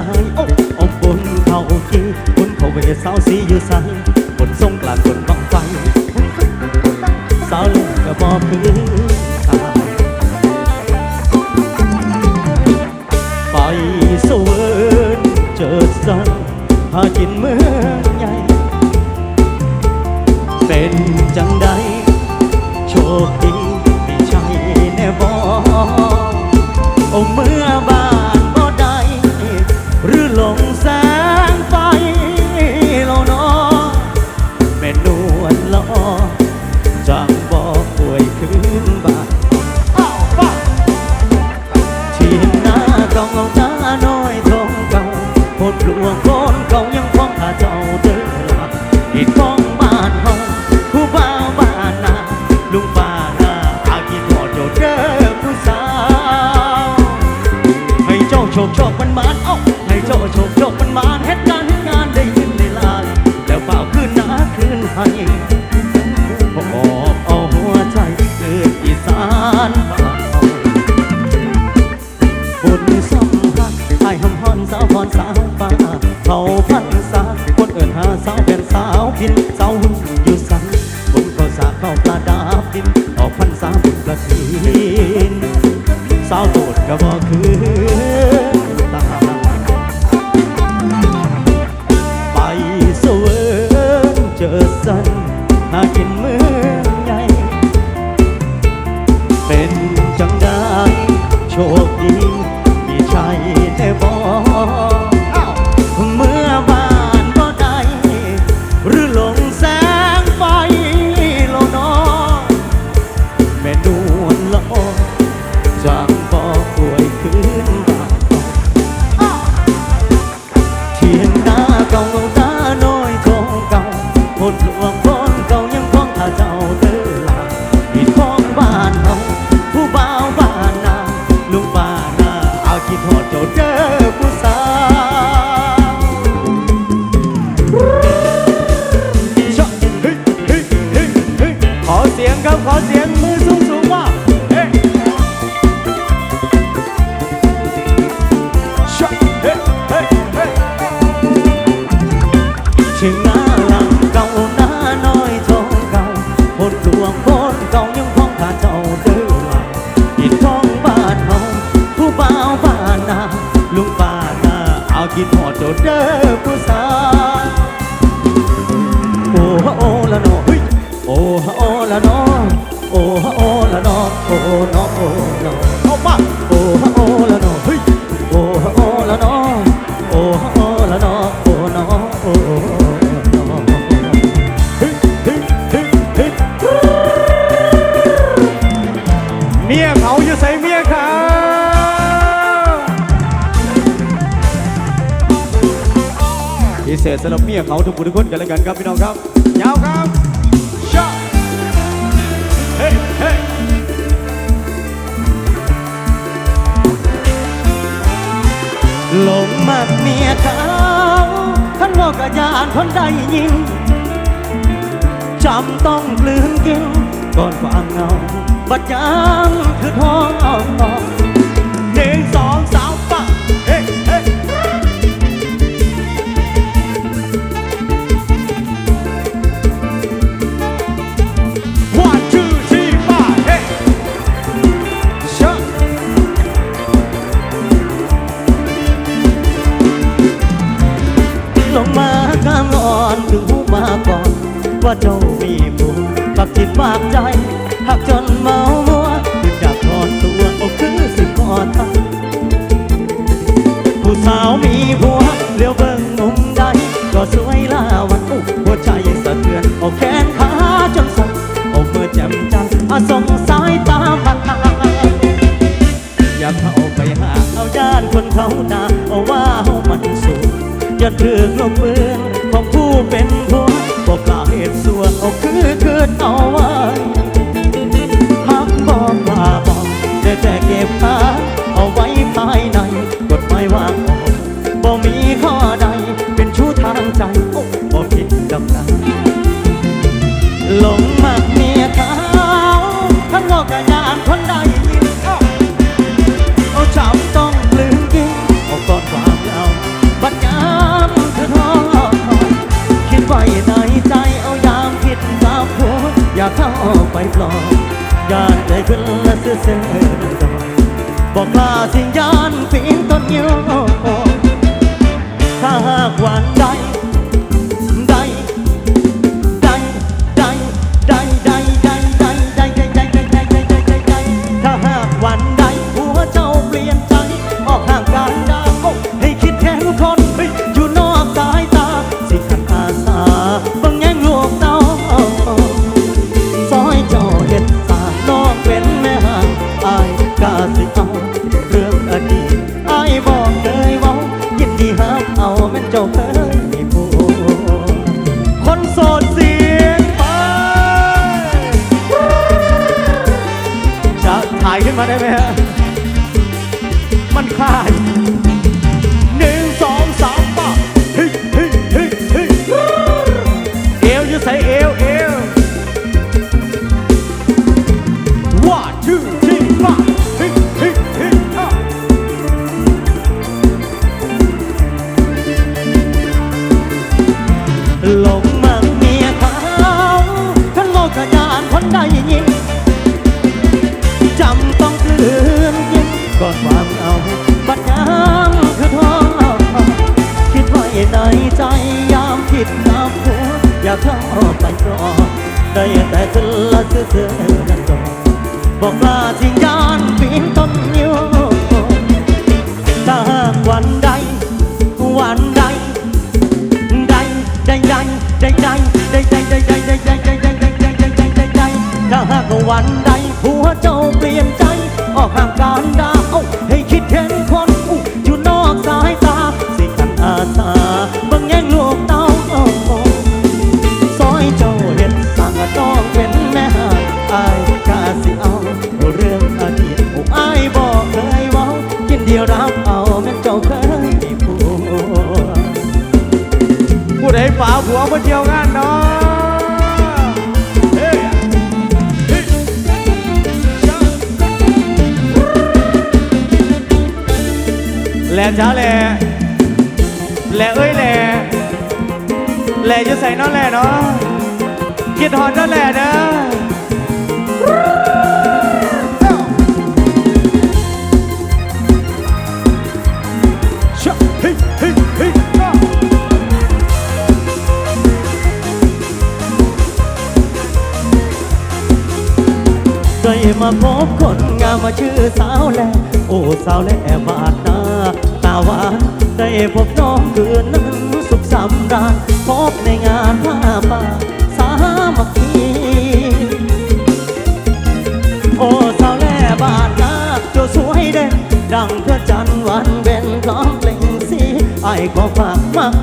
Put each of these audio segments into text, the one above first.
อาอาบนเขาคิงบนเขาเวสาวสีอยู่ใสบนทรงกลางบน บ โอละนอโอน้อโน้อเข้ามาโอโอละนอเฮ้ยโอโอละนอโอโอละนอโน้อโอเมียเขาอยู่ใส่เมียเขาพิเศษสำหรับเมียเขาทุกคนทุกคนกันแล้วกันครับพี่น้องครับักเมียเขาขันบอกกรยานคนได้ยิ่งจำต้องกลืนกินก่อนความเงา บัดยังคือท้องเอาตองหนึ่งสอง มากำอ่อนถึงหูมาก่อน ว่าเจ้ามีบุญฝากจิตฝากใจหักจนเมามัวอยากถอนตัวเอาคือสิขอตาน อย่าถือลมเมืองของผู้เป็นผัวบอกลาเหตุส่วนเอาคืน บอกล้าสิยานปี ม่นเจ้าเคยมีผัวคนโสดเสียงไปจะถ่ายขึ้นมาได้ไหมฮะ lẹ ơi lẹ lẹ chứ say nó lẹ nó kiệt hòn nó lẹ đó เคยมาพบคนงามมาชื่อสาวแล โอ้สาวแลบาดหน้าตาหวาน ได้พบน้องคืนนั้นสุขสำราญพบในงานผ้าป่าสามัคคีโอ้สาวแล่บ้านนาเจ้าสวยเด่นดังพระจันทร์วันเบ็นร้องเพลงสีไอ้ขอฝากมัก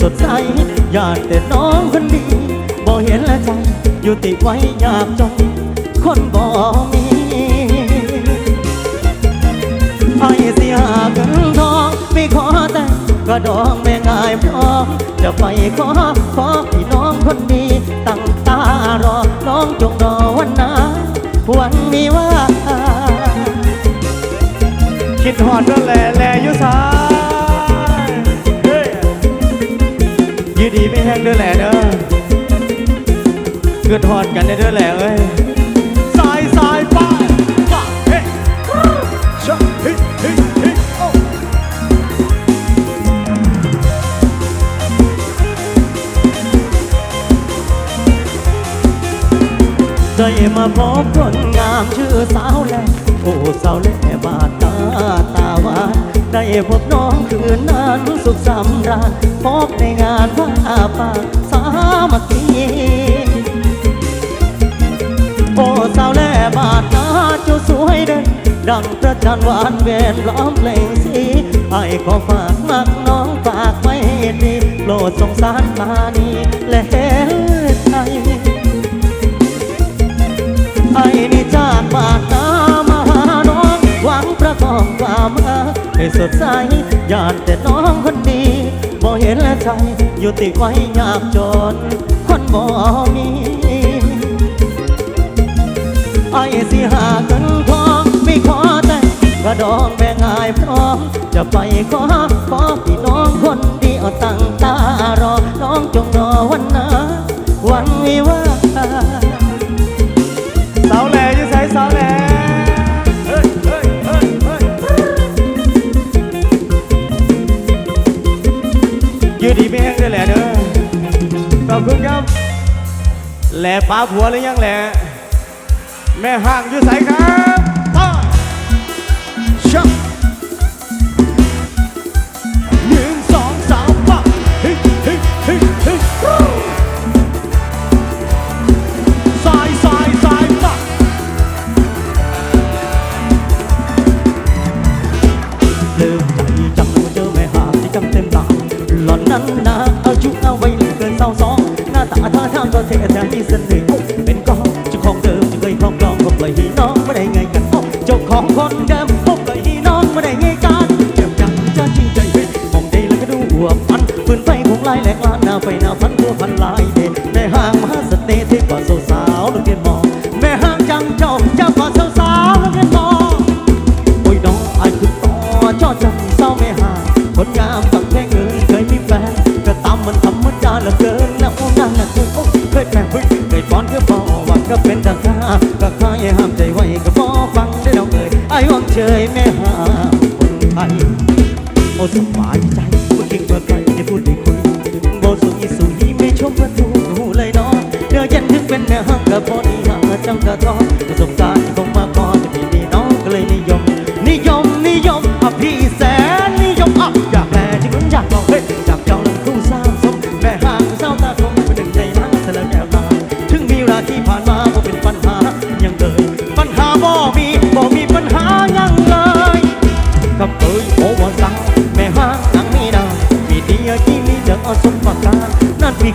สดใสอยากแต่น้องคนดีบ่เห็นและใจอยู่ติดไว้อยากจนคนบ่มีไอ้เสียเงินทองไม่ขอแต่กระดองไม่ง่ายพร้อมจะไปขอขอพี่น้องคนดีตั้งตารอน้องจงรอวันนั้นวันมีว่า คิดหอนเน้อแหล่แหล่ยู่ซ้า ยืดีไม่แห้งเด้อแหล่เด้อเกิดหอนกันได้เด้อแหล่เอ้ยสายสายไปปะเฮ้ชะเฮ้เฮ้เฮ้ได้มาพบคนงามชื่อสาวแลโอ้สาวแลบาดตาตาหวาน ได้พบน้องคืนนั้นสุขสำราญพบในงานผ้าป่าสามัคคีโอ้สาวแล่บาดนาเจ้าสวยเด่นดังพระจันทร์หวานเวนร้องเพลงสีไอ้ขอฝากมักน้องฝากไว้ดีโปรดสงสารมานีและ สดใสญากแต่น้องคนดีบ่เห็นและใจอยู่ติดไว้ยากจน คนบ่มีไอ้สิหาเงินทองไม่ขอแต่กระดองแบ่งายพร้อม จะไปขอขอพี่น้องคนดีเอาตั้งตารอ น้องจงรอวันนะวันวิวา แหล่ป้าผัวหรือยังแหล่แม่ห้างอยู่ไสครับ กันหนึ่ง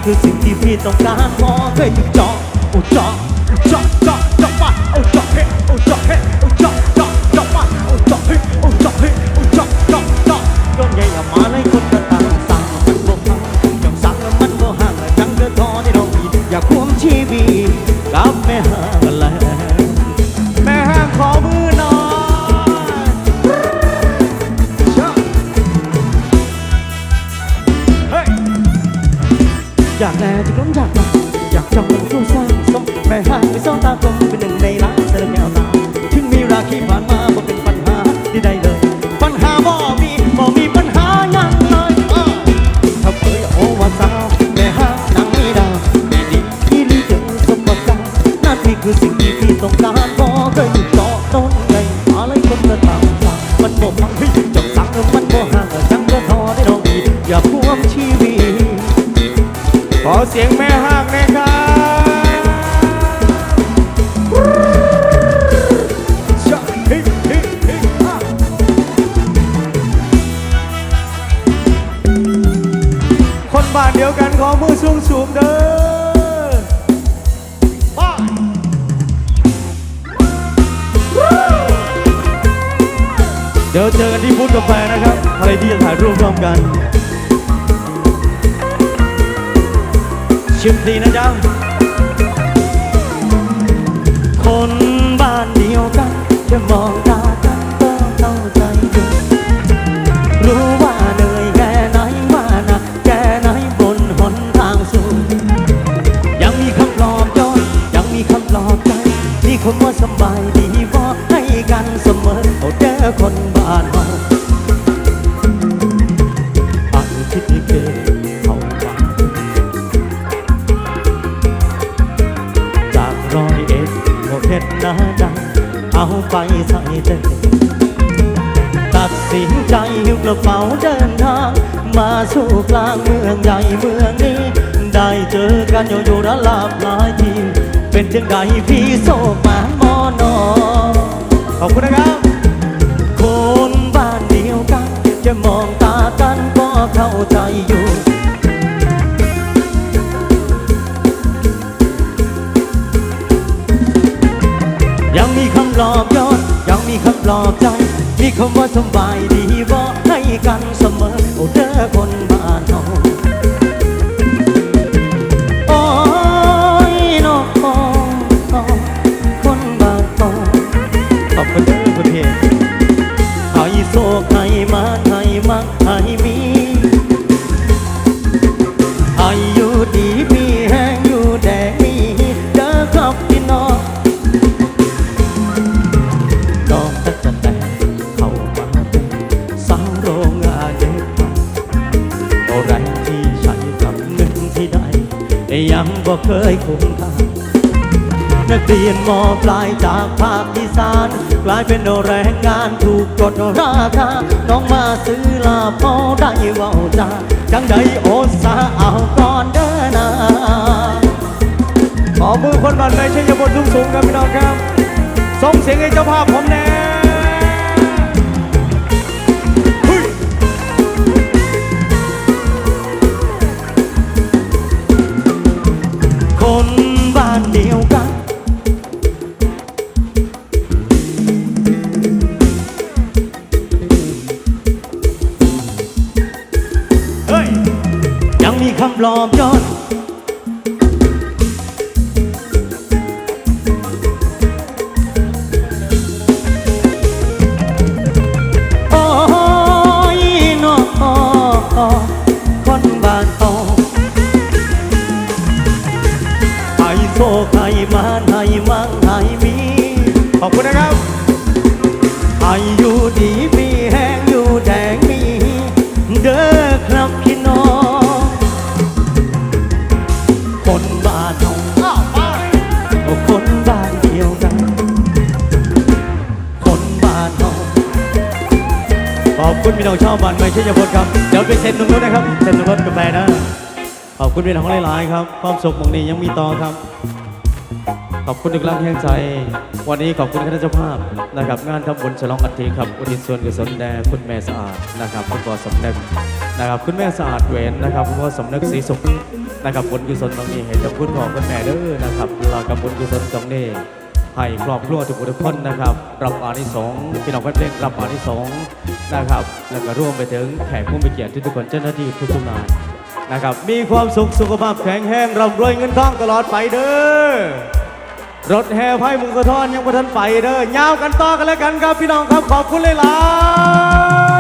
คือสิ่งที่พี่ต้องการพอเคยถึงจอโอ้จอ แต่จะกล้มจากหลักอยากจำมันสู้ซ่า ขอเสียงแม่ห้างนะครับคนบ้านเดียวกันขอมือสูงสูงเด้อเดี๋ยวเจอกันที่บูธกาแฟนะครับ ใครที่จะถ่ายรูปร่วมกัน ชิมฟรีนะเจ้า คนบ้านเดียวกันจะมอง สิงใจหิ้วกระเป๋าเดินทาง มาสู่กลางเมืองใหญ่เมืองนี้ ได้เจอกันอยู่ย่ระลาบหลายที เป็นจังใดพี่โซมามอนอขอบคุณนะครับ คนบ้านเดียวกัน จะมองตากันก็เข้าใจอยู่ยังมีคำหลอกย้อนยังมีคำหลอกใจ ที่คำว่าสบายดีบอกให้กันเสมอโอ้เด้อคนบ้านเฮา นักเรียนมปลายจากภาคอีสานกลายเป็นแรงงานถูกกดราคาน้องมาซื้อลาพอได้เว้าจาจังใดโอซาเอาก่อนเด้อนาขอมือคนบันไม่ใช่ยบนสูงสูงครับพี่น้องครับส่งเสียงให้เจ้าภาพผมแน่ ปลอบโยน คุณพี่น้องชาวบ้านไม่ใช่ยบนครับ เดี๋ยวไปเซ็นตรงนู้นนะครับ เซ็นตรงนู้นกาแฟนะ ขอบคุณพี่น้องหลายๆครับ ความสุขของนี้ยังมีต่อครับ ขอบคุณทุกกำลังแห่งใจ วันนี้ขอบคุณคณะเจ้าภาพนะครับ งานทำบุญฉลองอัฐิครับ อุทิศส่วนกุศลแด่คุณแม่สะอาดนะครับคุณพ่อสำนึกนะครับ คุณแม่สะอาดเวนนะครับคุณพ่อสำนึกศรีสุขนะครับบุญกุศลตรงนี้ให้กับคุณพ่อคุณแม่เด้อนะครับลากับบุญกุศลตรงนี้ ให้ครอบครัวทุกคนทุกคนนะครับ รับอานิสงส์พี่น้องเพื่อนๆรับอานิสงส์นะครับ แล้วก็ร่วมไปถึงแขกผู้มีเกียรติทุกคนเจ้าหน้าที่ทุกๆนายนะครับ มีความสุขสุขภาพแข็งแรงร่ำรวยเงินทองตลอดไปเด้อรถแห่ไพ่มุงกระทอนยังบ่ทันไปเด้อยาวกันต่อกันแล้วกันครับพี่น้องครับขอบคุณหลา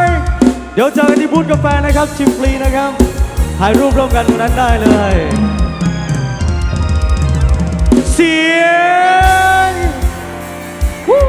ยๆเดี๋ยวเจอกันที่บูธกาแฟนะครับชิมฟรีนะครับถ่ายรูปร่วมกันตรงนั้นได้เลย เสีย Woo!